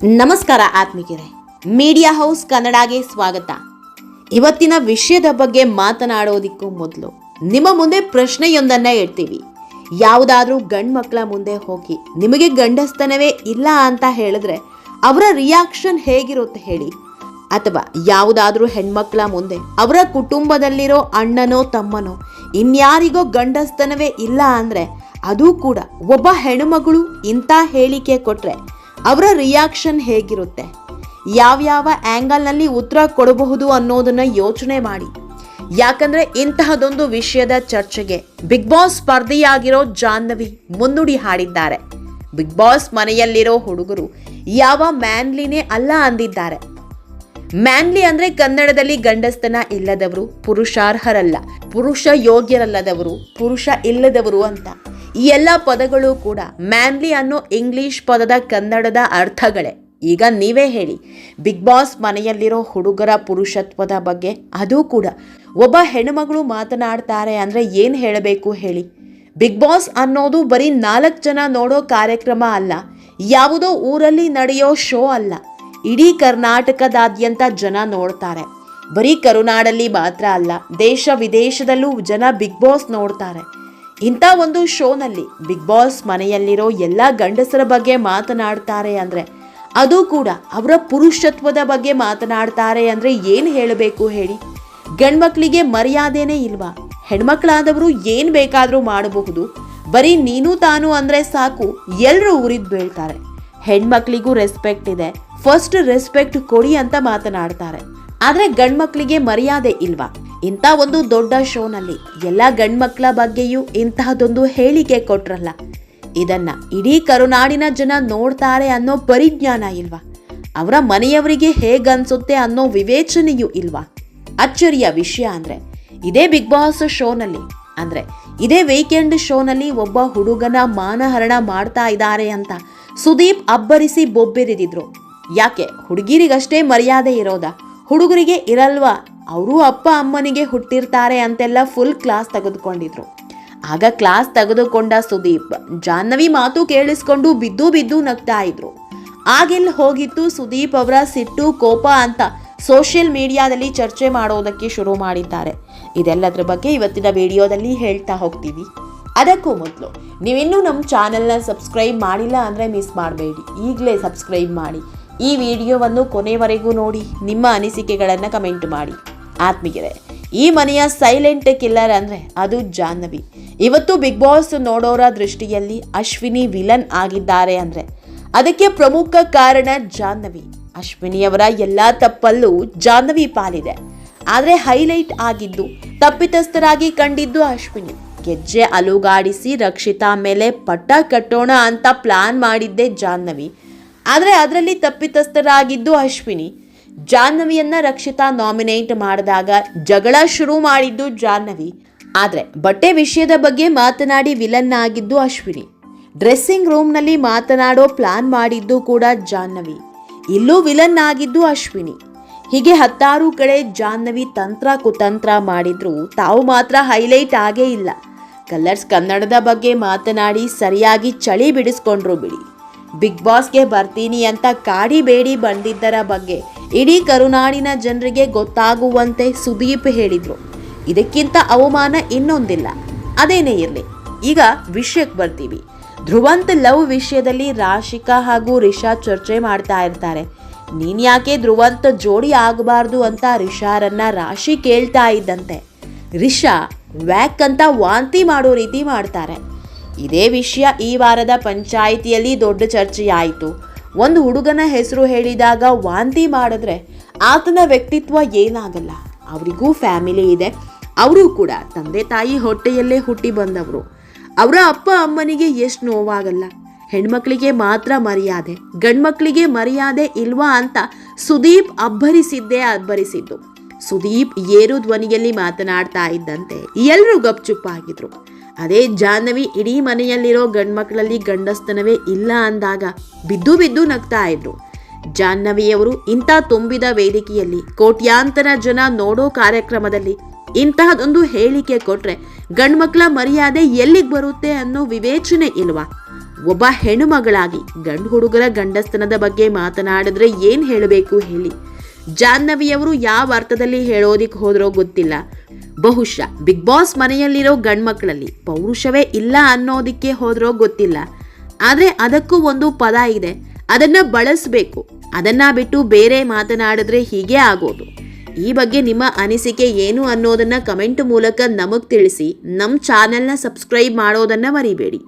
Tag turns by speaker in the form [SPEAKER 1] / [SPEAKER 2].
[SPEAKER 1] ನಮಸ್ಕಾರ ಆತ್ಮಿಕರೇ media house ಕನ್ನಡಗೆ ಸ್ವಾಗತ. ಇವತ್ತಿನ ವಿಷಯದ ಬಗ್ಗೆ ಮಾತನಾಡೋದಿಕ್ಕೂ ಮೊದಲು. ನಿಮ್ಮ ಮುಂದೆ ಪ್ರಶ್ನೆಯೊಂದನ್ನ ಇಡ್ತೀವಿ ಯಾವುದಾದ್ರೂ ಗಂಡು ಮಕ್ಕಳ ಮುಂದೆ ಹೋಗಿ ನಿಮಗೆ ಗಂಡಸ್ತನವೇ ಇಲ್ಲ ಅಂತ ಹೇಳಿದ್ರೆ ಅವರ ರಿಯಾಕ್ಷನ್ ಹೇಗಿರುತ್ತೆ ಹೇಳಿ? ಅಥವಾ ಯಾವುದಾದ್ರೂ ಹೆಣ್ಮಕ್ಳ ಮುಂದೆ ಅವರ ಕುಟುಂಬದಲ್ಲಿರೋ ಅಣ್ಣನೋ ತಮ್ಮನೋ ಇನ್ಯಾರಿಗೋ ಗಂಡಸ್ತನವೇ ಇಲ್ಲ ಅಂದ್ರೆ ಅದು ಕೂಡ ಒಬ್ಬ ಹೆಣ್ಮಗಳು ಇಂಥ ಹೇಳಿಕೆ ಕೊಟ್ರೆ ಅವರ ರಿಯಾಕ್ಷನ್ ಹೇಗಿರುತ್ತೆ? ಯಾವ್ಯಾವ ಆ್ಯಂಗಲ್ನಲ್ಲಿ ಉತ್ತರ ಕೊಡಬಹುದು ಅನ್ನೋದನ್ನ ಯೋಚನೆ ಮಾಡಿ. ಯಾಕಂದ್ರೆ ಇಂತಹದೊಂದು ವಿಷಯದ ಚರ್ಚೆಗೆ ಬಿಗ್ ಬಾಸ್ ಸ್ಪರ್ಧೆಯಾಗಿರೋ ಜಾಹ್ನವಿ ಮುನ್ನುಡಿ ಹಾಡಿದ್ದಾರೆ. ಬಿಗ್ ಬಾಸ್ ಮನೆಯಲ್ಲಿರೋ ಹುಡುಗರು ಯಾವ ಮ್ಯಾನ್ಲಿನೇ ಅಲ್ಲ ಅಂದಿದ್ದಾರೆ. ಮ್ಯಾನ್ಲಿ ಅಂದ್ರೆ ಕನ್ನಡದಲ್ಲಿ ಗಂಡಸ್ತನ ಇಲ್ಲದವರು, ಪುರುಷಾರ್ಹರಲ್ಲ, ಪುರುಷ ಯೋಗ್ಯರಲ್ಲದವರು, ಪುರುಷ ಇಲ್ಲದವರು ಅಂತ. ಈ ಎಲ್ಲ ಪದಗಳು ಕೂಡ ಮ್ಯಾನ್ಲಿ ಅನ್ನೋ ಇಂಗ್ಲಿಷ್ ಪದದ ಕನ್ನಡದ ಅರ್ಥಗಳೇ. ಈಗ ನೀವೇ ಹೇಳಿ, ಬಿಗ್ ಬಾಸ್ ಮನೆಯಲ್ಲಿರೋ ಹುಡುಗರ ಪುರುಷತ್ವದ ಬಗ್ಗೆ ಅದು ಕೂಡ. ಒಬ್ಬ ಹೆಣ್ಣುಮಗಳು ಮಾತನಾಡ್ತಾರೆ ಅಂದರೆ ಏನು ಹೇಳಬೇಕು ಹೇಳಿ. ಬಿಗ್ ಬಾಸ್ ಅನ್ನೋದು ಬರೀ ನಾಲ್ಕು ಜನ ನೋಡೋ ಕಾರ್ಯಕ್ರಮ ಅಲ್ಲ, ಯಾವುದೋ ಊರಲ್ಲಿ ನಡೆಯೋ ಶೋ ಅಲ್ಲ. ಇಡೀ ಕರ್ನಾಟಕದಾದ್ಯಂತ ಜನ ನೋಡ್ತಾರೆ. ಬರೀ ಕರುನಾಡಲ್ಲಿ ಮಾತ್ರ ಅಲ್ಲ, ದೇಶ ವಿದೇಶದಲ್ಲೂ ಜನ ಬಿಗ್ ಬಾಸ್ ನೋಡ್ತಾರೆ. ಇಂಥ ಒಂದು ಶೋನಲ್ಲಿ ಬಿಗ್ ಬಾಸ್ ಮನೆಯಲ್ಲಿರೋ ಎಲ್ಲ ಗಂಡಸರ ಬಗ್ಗೆ ಮಾತನಾಡ್ತಾರೆ ಅಂದರೆ ಅದು ಕೂಡ ಅವರ ಪುರುಷತ್ವದ ಬಗ್ಗೆ ಮಾತನಾಡ್ತಾರೆ ಅಂದರೆ ಏನು ಹೇಳಬೇಕು ಹೇಳಿ? ಗಂಡ್ಮಕ್ಳಿಗೆ ಮರ್ಯಾದೆನೇ ಇಲ್ವಾ? ಹೆಣ್ಮಕ್ಳಾದವರು ಏನು ಬೇಕಾದರೂ ಮಾಡಬಹುದು. ಬರೀ ನೀನು ತಾನು ಅಂದರೆ ಸಾಕು ಎಲ್ಲರೂ ಉರಿದು ಬೀಳ್ತಾರೆ. ಹೆಣ್ಮಕ್ಳಿಗೂ ರೆಸ್ಪೆಕ್ಟ್ ಇದೆ. ಫಸ್ಟ್ ರೆಸ್ಪೆಕ್ಟ್ ಕೊಡಿ ಅಂತ ಮಾತನಾಡ್ತಾರೆ. ಆದರೆ ಗಂಡ್ಮಕ್ಳಿಗೆ ಮರ್ಯಾದೆ ಇಲ್ವಾ? ಇಂಥ ಒಂದು ದೊಡ್ಡ ಶೋನಲ್ಲಿ ಎಲ್ಲ ಗಂಡ್ಮಕ್ಳ ಬಗ್ಗೆಯೂ ಇಂತಹದೊಂದು ಹೇಳಿಕೆ ಕೊಟ್ರಲ್ಲ. ಇದನ್ನ ಇಡೀ ಕರುನಾಡಿನ ಜನ ನೋಡ್ತಾರೆ ಅನ್ನೋ ಪರಿಜ್ಞಾನ ಇಲ್ವಾ? ಅವರ ಮನೆಯವರಿಗೆ ಹೇಗನ್ಸುತ್ತೆ ಅನ್ನೋ ವಿವೇಚನೆಯೂ ಇಲ್ವಾ? ಅಚ್ಚರಿಯ ವಿಷಯ ಅಂದ್ರೆ, ಇದೇ ಬಿಗ್ ಬಾಸ್ ಶೋನಲ್ಲಿ, ಅಂದ್ರೆ ಇದೇ ವೀಕೆಂಡ್ ಶೋನಲ್ಲಿ ಒಬ್ಬ ಹುಡುಗನ ಮಾನಹರಣ ಮಾಡ್ತಾ ಇದ್ದಾರೆ ಅಂತ ಸುದೀಪ್ ಅಬ್ಬರಿಸಿ ಬೊಬ್ಬೆರಿದಿದ್ರು. ಯಾಕೆ, ಹುಡುಗಿರಿಗಷ್ಟೇ ಮರ್ಯಾದೆ ಇರೋದಾ? ಹುಡುಗರಿಗೆ ಇರಲ್ವಾ ಅವರು ಅಪ್ಪ ಅಮ್ಮನಿಗೆ ಹುಟ್ಟಿರ್ತಾರೆ ಅಂತೆಲ್ಲ ಫುಲ್ ಕ್ಲಾಸ್ ತೆಗೆದುಕೊಂಡಿದ್ರು. ಆಗ ಕ್ಲಾಸ್ ತೆಗೆದುಕೊಂಡ ಸುದೀಪ್ ಜಾಹ್ನವಿ ಮಾತು ಕೇಳಿಸ್ಕೊಂಡು ಬಿದ್ದು ಬಿದ್ದು ನಗ್ತಾ ಇದ್ರು. ಆಗಿಲ್ ಹೋಗಿತ್ತು ಸುದೀಪ್ ಅವರ ಸಿಟ್ಟು, ಕೋಪ ಅಂತ ಸೋಷಿಯಲ್ ಮೀಡಿಯಾದಲ್ಲಿ ಚರ್ಚೆ ಮಾಡೋದಕ್ಕೆ ಶುರು ಮಾಡಿದ್ದಾರೆ. ಇದೆಲ್ಲದ್ರ ಬಗ್ಗೆ ಇವತ್ತಿನ ವಿಡಿಯೋದಲ್ಲಿ ಹೇಳ್ತಾ ಹೋಗ್ತೀವಿ. ಅದಕ್ಕೂ ಮೊದಲು ನೀವಿನ್ನೂ ನಮ್ಮ ಚಾನೆಲ್ನ ಸಬ್ಸ್ಕ್ರೈಬ್ ಮಾಡಿಲ್ಲ ಅಂದರೆ ಮಿಸ್ ಮಾಡಬೇಡಿ. ಈಗಲೇ ಸಬ್ಸ್ಕ್ರೈಬ್ ಮಾಡಿ. ಈ ವಿಡಿಯೋವನ್ನು ಕೊನೆವರೆಗೂ ನೋಡಿ. ನಿಮ್ಮ ಅನಿಸಿಕೆಗಳನ್ನು ಕಮೆಂಟ್ ಮಾಡಿ. ಆತ್ಮೀಯರೇ, ಈ ಮನೆಯ ಸೈಲೆಂಟ್ ಕಿಲ್ಲರ್ ಅಂದರೆ ಅದು ಜಾಹ್ನವಿ. ಇವತ್ತು ಬಿಗ್ ಬಾಸ್ ನೋಡೋರ ದೃಷ್ಟಿಯಲ್ಲಿ ಅಶ್ವಿನಿ ವಿಲನ್ ಆಗಿದ್ದಾರೆ ಅಂದರೆ ಅದಕ್ಕೆ ಪ್ರಮುಖ ಕಾರಣ ಜಾಹ್ನವಿ. ಅಶ್ವಿನಿಯವರ ಎಲ್ಲ ತಪ್ಪಲ್ಲೂ ಜಾಹ್ನವಿ ಪಾಲಿದೆ. ಆದರೆ ಹೈಲೈಟ್ ಆಗಿದ್ದು, ತಪ್ಪಿತಸ್ಥರಾಗಿ ಕಂಡಿದ್ದು ಅಶ್ವಿನಿ. ಗೆಜ್ಜೆ ಅಲುಗಾಡಿಸಿ ರಕ್ಷಿತಾ ಮೇಲೆ ಪಟ್ಟ ಕಟ್ಟೋಣ ಅಂತ ಪ್ಲಾನ್ ಮಾಡಿದ್ದೆ ಜಾಹ್ನವಿ. ಆದರೆ ಅದರಲ್ಲಿ ತಪ್ಪಿತಸ್ಥರಾಗಿದ್ದು ಅಶ್ವಿನಿ. ಜಾಹ್ನವಿಯನ್ನ ರಕ್ಷಿತಾ ನಾಮಿನೇಟ್ ಮಾಡಿದಾಗ ಜಗಳ ಶುರು ಮಾಡಿದ್ದು ಜಾಹ್ನವಿ. ಆದರೆ ಬಟ್ಟೆ ವಿಷಯದ ಬಗ್ಗೆ ಮಾತನಾಡಿ ವಿಲನ್ ಆಗಿದ್ದು ಅಶ್ವಿನಿ. ಡ್ರೆಸ್ಸಿಂಗ್ ರೂಮ್ನಲ್ಲಿ ಮಾತನಾಡೋ ಪ್ಲಾನ್ ಮಾಡಿದ್ದು ಕೂಡ ಜಾಹ್ನವಿ. ಇಲ್ಲೂ ವಿಲನ್ ಆಗಿದ್ದು ಅಶ್ವಿನಿ. ಹೀಗೆ ಹತ್ತಾರು ಕಡೆ ಜಾಹ್ನವಿ ತಂತ್ರ ಕುತಂತ್ರ ಮಾಡಿದ್ರು. ತಾವು ಮಾತ್ರ ಹೈಲೈಟ್ ಆಗೇ ಇಲ್ಲ. ಕಲರ್ಸ್ ಕನ್ನಡದ ಬಗ್ಗೆ ಮಾತನಾಡಿ ಸರಿಯಾಗಿ ಚಳಿ ಬಿಡಿಸ್ಕೊಂಡ್ರು ಬಿಡಿ. ಬಿಗ್ ಬಾಸ್ಗೆ ಬರ್ತೀನಿ ಅಂತ ಕಾಡಿ ಬೇಡಿ ಬಂದಿದ್ದರ ಬಗ್ಗೆ ಇಡೀ ಕರುನಾಡಿನ ಜನರಿಗೆ ಗೊತ್ತಾಗುವಂತೆ ಸುದೀಪ್ ಹೇಳಿದ್ರು. ಇದಕ್ಕಿಂತ ಅವಮಾನ ಇನ್ನೊಂದಿಲ್ಲ. ಅದೇನೇ ಇರಲಿ. ಈಗ ವಿಷಯಕ್ಕೆ ಬರ್ತೀವಿ. ಧ್ರುವಂತ್ ಲವ್ ವಿಷಯದಲ್ಲಿ ರಾಶಿಕಾ ಹಾಗೂ ರಿಷಾ ಚರ್ಚೆ ಮಾಡ್ತಾ ಇರ್ತಾರೆ. ನೀನ್ ಯಾಕೆ ಧ್ರುವಂತ್ ಜೋಡಿ ಆಗಬಾರ್ದು ಅಂತ ರಿಷಾರನ್ನ ರಾಶಿ ಕೇಳ್ತಾ ಇದ್ದಂತೆ. ರಿಷಾ, ವ್ಯಾಕ್ ಅಂತ ವಾಂತಿ ಮಾಡೋ ರೀತಿ ಮಾಡ್ತಾರೆ. ಇದೇ ವಿಷಯ ಈ ವಾರದ ಪಂಚಾಯಿತಿಯಲ್ಲಿ ದೊಡ್ಡ ಚರ್ಚೆಯಾಯಿತು. ಒಂದು ಹುಡುಗನ ಹೆಸರು ಹೇಳಿದಾಗ ವಾಂತಿ ಮಾಡಿದ್ರೆ ಆತನ ವ್ಯಕ್ತಿತ್ವ ಏನಾಗಲ್ಲ. ಅವರಿಗೂ ಫ್ಯಾಮಿಲಿ ಇದೆ. ಅವರು ಕೂಡ ತಂದೆ ತಾಯಿ ಹೊಟ್ಟೆಯಲ್ಲೇ ಹುಟ್ಟಿ ಬಂದವರು. ಅವರ ಅಪ್ಪ ಅಮ್ಮನಿಗೆ ಎಷ್ಟು ನೋವಾಗಲ್ಲ. ಹೆಣ್ಮಕ್ಳಿಗೆ ಮಾತ್ರ ಮರ್ಯಾದೆ. ಗಂಡ್ಮಕ್ಳಿಗೆ ಮರ್ಯಾದೆ ಇಲ್ವಾ ಅಂತ ಸುದೀಪ್ ಅಬ್ಬರಿಸಿದ್ದೇ ಅಬ್ಬರಿಸಿದ್ದು. ಸುದೀಪ್ ಏರು ಧ್ವನಿಯಲ್ಲಿ ಮಾತನಾಡ್ತಾ ಇದ್ದಂತೆ ಎಲ್ಲರೂ ಗಪ್ಚುಪ್ಪಾಗಿದ್ರು ಅದೇ ಜಾಹ್ನವಿ ಇಡೀ ಮನೆಯಲ್ಲಿರೋ ಗಂಡ್ಮಕ್ಳಲ್ಲಿ ಗಂಡಸ್ತನವೇ ಇಲ್ಲ ಅಂದಾಗ ಬಿದ್ದು ಬಿದ್ದು ನಗ್ತಾ ಇದ್ರು. ಜಾಹ್ನವಿಯವರು ಇಂಥ ತುಂಬಿದ ವೇದಿಕೆಯಲ್ಲಿ ಕೋಟ್ಯಾಂತರ ಜನ ನೋಡೋ ಕಾರ್ಯಕ್ರಮದಲ್ಲಿ ಇಂತಹದೊಂದು ಹೇಳಿಕೆ ಕೊಟ್ರೆ ಗಂಡ್ಮಕ್ಳ ಮರ್ಯಾದೆ ಎಲ್ಲಿಗೆ ಬರುತ್ತೆ ಅನ್ನೋ ವಿವೇಚನೆ ಇಲ್ವಾ? ಒಬ್ಬ ಹೆಣ್ಣುಮಗಳಾಗಿ ಗಂಡು ಹುಡುಗರ ಗಂಡಸ್ತನದ ಬಗ್ಗೆ ಮಾತನಾಡಿದ್ರೆ ಏನು ಹೇಳಬೇಕು ಹೇಳಿ. ಜಾಹ್ನವಿಯವರು ಯಾವ ಅರ್ಥದಲ್ಲಿ ಹೇಳೋದಿಕ್ಕೆ ಹೋದ್ರೋ ಗೊತ್ತಿಲ್ಲ. ಬಹುಶಃ ಬಿಗ್ ಬಾಸ್ ಮನೆಯಲ್ಲಿರೋ ಗಂಡ್ಮಕ್ಕಳಲ್ಲಿ ಪೌರುಷವೇ ಇಲ್ಲ ಅನ್ನೋದಕ್ಕೆ ಹೋದ್ರೋ ಗೊತ್ತಿಲ್ಲ. ಆದರೆ ಅದಕ್ಕೂ ಒಂದು ಪದ ಇದೆ, ಅದನ್ನ ಬಳಸಬೇಕು. ಅದನ್ನ ಬಿಟ್ಟು ಬೇರೆ ಮಾತನಾಡಿದ್ರೆ ಹೀಗೆ ಆಗೋದು. ಈ ಬಗ್ಗೆ ನಿಮ್ಮ ಅನಿಸಿಕೆ ಏನು ಅನ್ನೋದನ್ನ ಕಮೆಂಟ್ ಮೂಲಕ ನಮಗೆ ತಿಳಿಸಿ ನಮ್ಮ ಚಾನೆಲ್ನ ಸಬ್ಸ್ಕ್ರೈಬ್ ಮಾಡೋದನ್ನ ಮರಿಬೇಡಿ.